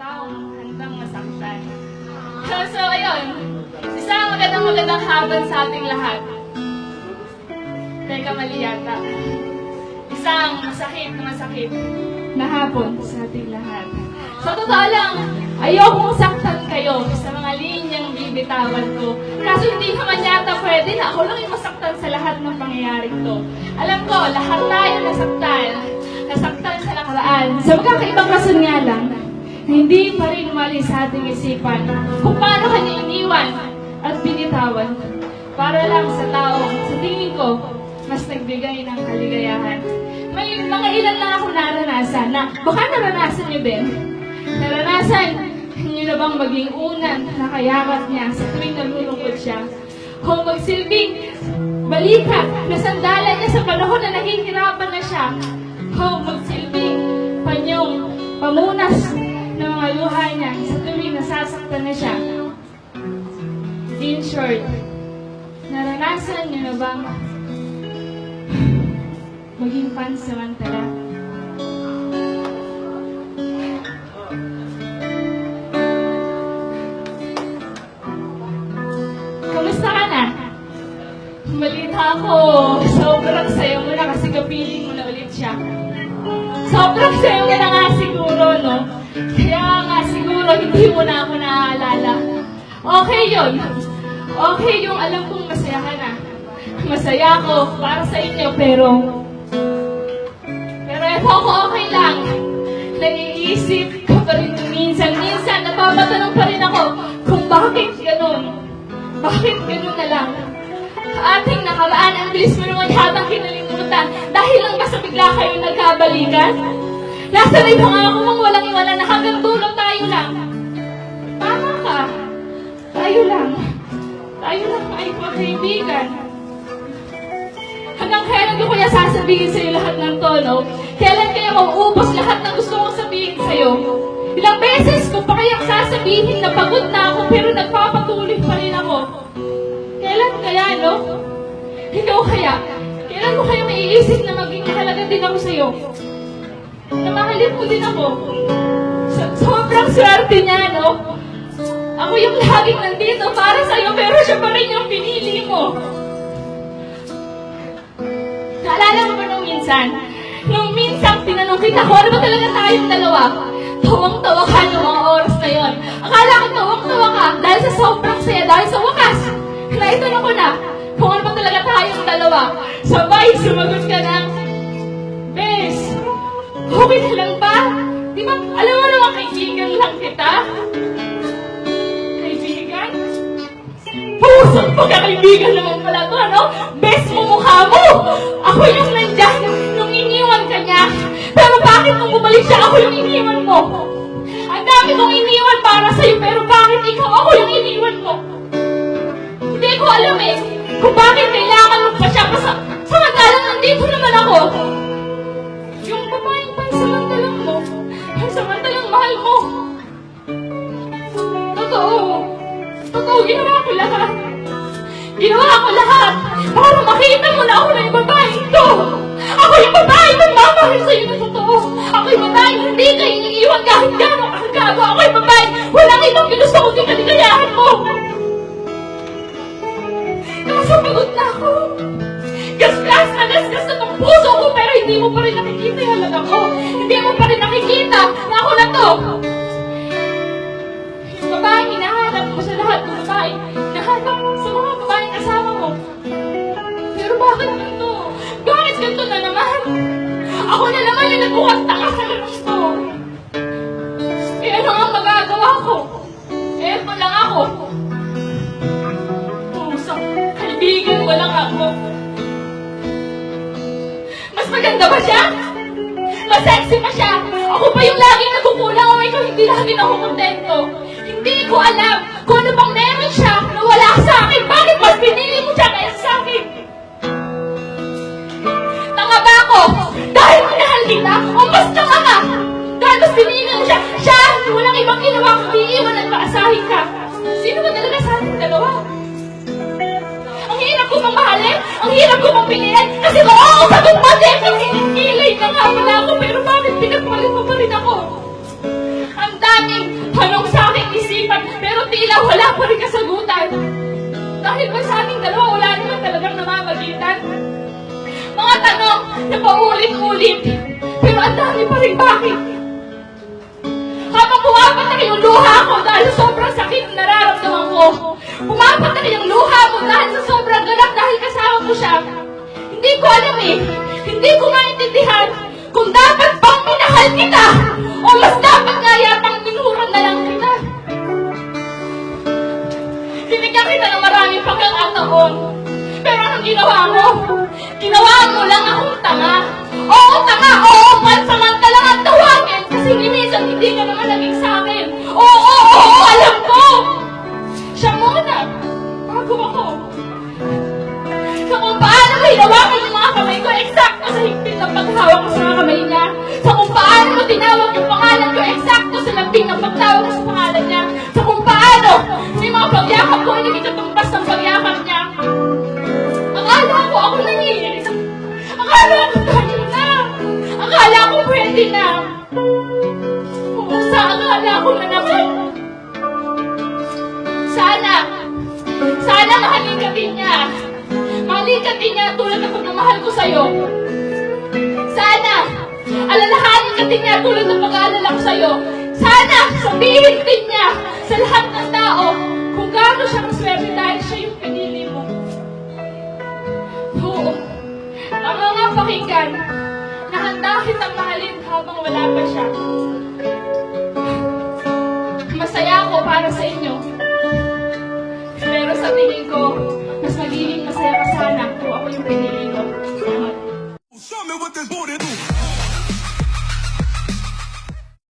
taong handang masaktan. So, so ayun. Isang magandang magandang hapon sa ating lahat. Teka, mali yata. Isang masakit na masakit na hapon sa ating lahat. Sa totoo lang, ayokong saktan kayo sa mga linyang bibitawan ko. Kaso hindi naman yata pwede na ako lang yung masaktan sa lahat ng pangyayaring to. Alam ko, lahat tayo nasaktan. Nasaktan sa nakaraan. Sa magkakaibang rason nga lang, hindi pa rin umalis sa ating isipan kung paano kanya iniwan at binitawan para lang sa taong sa tingin ko mas nagbigay ng kaligayahan. May mga ilan lang ako naranasan na baka naranasan niyo din. Naranasan niyo na bang maging unan na kayakap niya sa tuwing nalulungkot siya? O magsilbing balikat na sandalan niya sa panahon na nahihirapan na siya? O magsilbing panyong pamunas ng mga luha niya sa tuwing nasasaktan na siya? In short, naranasan niyo na bang maging pansamantala? Kamusta ka na? Balita ko, sobrang sayo mo na kasi kapiling mo na ulit siya. Sobrang sayo mo na nga hindi mo na ako naaalala. Okay yun. Okay yung alam kong masaya ka na. Masaya ako para sa inyo, pero... Pero eto ko okay lang. Naiisip ko pa rin minsan-minsan, napapatanong pa rin ako kung bakit ganun. Bakit ganun na lang? Ating nakaraan, ang bilis mo naman yatang kinalimutan dahil lang ba sa bigla kayo nagkabalikan? Nasa rin pangako mong walang iwala na hanggang dulo tayo lang. Tayo lang. Tayo lang ay magkaibigan. Hanggang kailan ko kaya sasabihin sa'yo lahat ng tono? Kailan kaya mauubos lahat ng gusto kong sabihin sa'yo? Ilang beses ko pa kaya sasabihin na pagod na ako pero nagpapatuloy pa rin ako. Kailan kaya, no? Ikaw kaya? Kailan mo kaya maiisip na maging mahalaga din ako sa'yo? Na mahalin mo din ako? So- sobrang swerte niya, no? Ako yung laging nandito para sa'yo pero siya pa rin yung pinili mo. Naalala mo ba nung minsan? Nung minsan, tinanong kita ko, ano ba talaga tayong dalawa? Tawang-tawa ka nung mga oras na yon. Akala ko tawang-tawa ka dahil sa sobrang saya, dahil sa wakas. Naitanong ko na kung ano ba talaga tayong dalawa. Sabay, sumagot ka ng, Bes, okay na lang ba? Di ba, alam mo naman, kaibigan lang kita? Pusong pagkakaibigan naman pala to, ano? Best mo mukha mo! Ako yung nandyan nung iniwan ka niya. Pero bakit nung bumalik siya, ako yung iniwan mo? Ang dami kong iniwan para sa'yo, pero bakit ikaw ako yung iniwan mo? Hindi ko alam eh, kung bakit kailangan mo pa siya kasi samantalang nandito naman ako. Yung babaeng pansamantalang mo, yung samantalang mahal mo. Totoo. Totoo, ginawa ko lahat. Ginawa ko lahat para makita mo na ako na yung babae ito. Ako yung babae na mamahal sa'yo na totoo. Ako yung babae hindi ka iniiwan kahit gano'ng kagago. Ako yung babae walang ibang ginusto ko di kaligayahan mo. Kaso pagod na ako. Gasgas na gasgas na tong puso ko pero hindi mo pa rin nakikita Ako na naman yung nagbukas taka sa larong to. Eh ano ang magagawa ko? Eh ito lang ako. Pusang kaibigan ko lang ako. Mas maganda ba siya? Mas sexy pa siya? Ako pa yung laging nagkukulang o ikaw hindi lagi ako kontento? Hindi ko alam kung ano bang meron siya na wala sa akin. Ang hirap ko pang piliin, kasi ako sagot mo, definitely kilay na nga pala ako, pero bakit pinagpalit mo pa rin ako? Ang dami maraming tanong sa aking isipan, pero tila wala pa rin kasagutan. Dahil ba sa aming dalawa, wala naman talagang namamagitan? Mga tanong na paulit-ulit, pero ang dami pa rin bakit? Habang pumapatak yung luha ko dahil sobrang sakit na nararamdaman ko, pumapatak yung luha mo dahil sa sobrang galak dahil kasama mo siya. Hindi ko alam eh, hindi ko maintindihan kung dapat bang minahal kita o mas dapat nga yatang minura na lang kita. Binigyan kita ng maraming pagkakataon. Pero anong ginawa mo? Ginawa mo lang akong tanga. Ko sa pangalan niya. Sa kung paano may mga pagyakap ko, hindi katumbas ng pagyakap niya. Akala ko ako nangihirit. Akala ko tayo na. Akala ko pwede na. Sa akala ko na naman. Sana, sana mahalin ka din niya. Mahalin ka din niya tulad ng pagmamahal ko sa'yo. Sana, alalahanin ka din niya tulad ng pag-aalala ko sana sabihin din niya sa lahat ng tao kung gaano siya maswerte dahil siya yung pinili mo. Oo, tama nga pakinggan na handa kitang mahalin habang wala pa siya. Masaya ako para sa inyo. Pero sa tingin ko, mas magiging masaya ka sana kung ako yung pinili mo. Show me what this booty do.